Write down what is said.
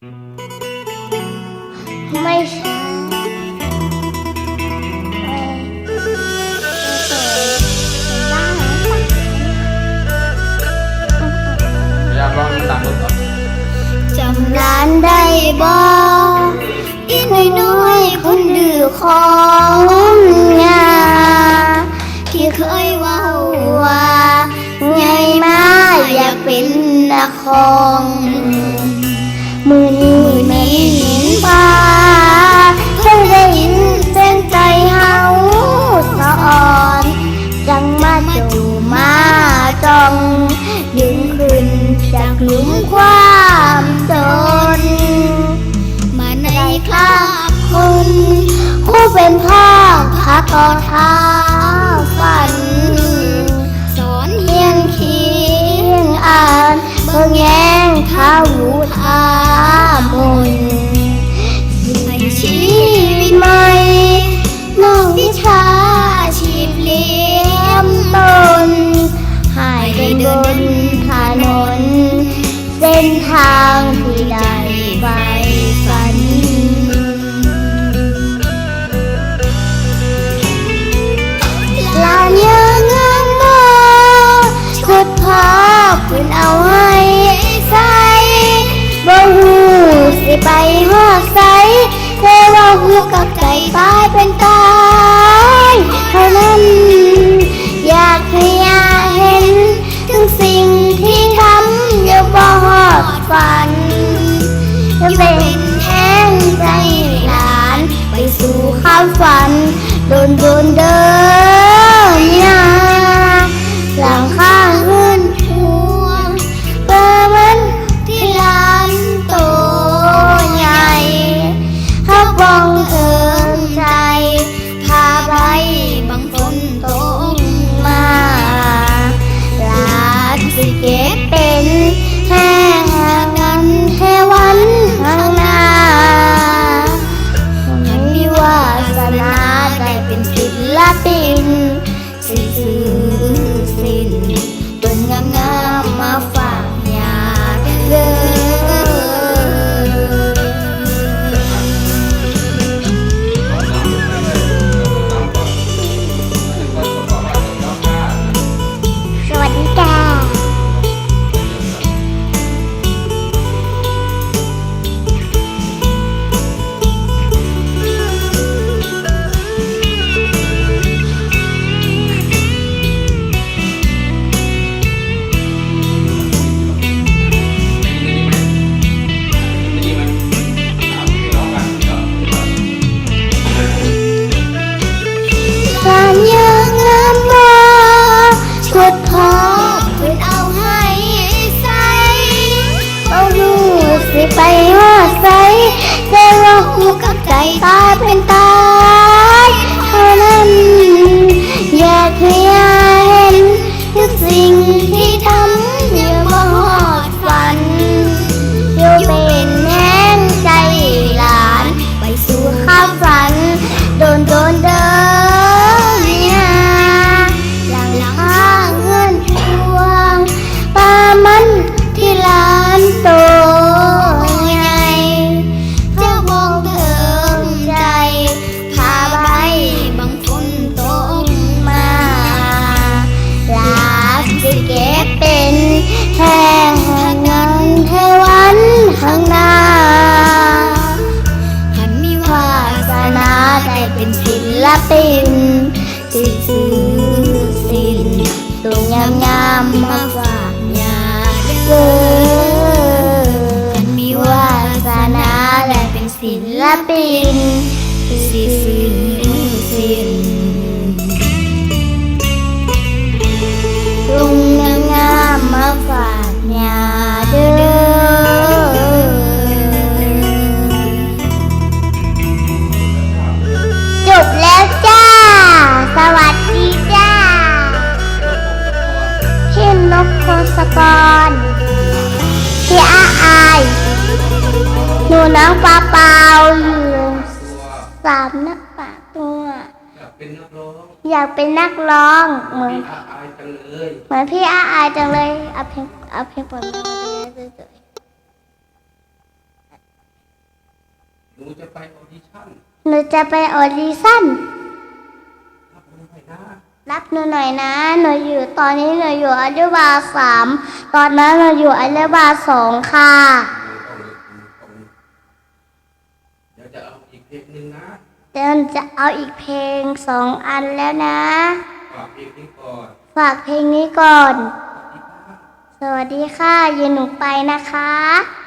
ไม่ใช่อยากลองดังรถเหรอจำร้านได้บ่อีน้อยน้อยคนดื้อของยาที่เคยว่าว่าไงมาอยากเป็นนักของ องดึงขึ้นจากหลุมความจน มาในคราบคุณผู้เป็นพ่อพาต่อเท้าฝัน สอนเฮียนเคียงอ่านเบิ่งแยงท้าหูทา นทางที่ได้ไปฝันลานยางามมาชุดพาคุณเอาให้ใส่บ่หูสิไปหอก สิ้ ใสแต่ว่าหูกับใจตาเป็นตา ตัวงามงามๆมาฝากยาเด้อหันมีวาสนาและเป็นศิลปินสิสิ กโคสกรพี่อาอายหนูน้องปลาเปาอยู่สามนักปากตัว อยากเป็นนักร้องอยากเป็นนักร้องเหมือนอาอายจังเลยเหมือนพี่อาอายจังเลยเอาเพลงเอาเพลงเปิดมาเลยสวยๆจะไปออดิชั่นหนูจะไปออดิชั่นรับรู้ไหมนะ รับหนูหน่อยนะ หนูอยู่ตอนนี้หนูอยู่อนุบาลสาม ตอนนั้นหนูอยู่อนุบาลสองค่ะต้องเลยต้องเดี๋ยวจะเอาอีกเพลงหนึ่งนะเดี๋ยวหนูจะเอาอีกเพลงสองอันแล้วนะ ฝากเพลงนี้ก่อนฝากเพลงนี้ก่อน สวัสดีครับสวัสดีค่ะยินหนูไปนะคะ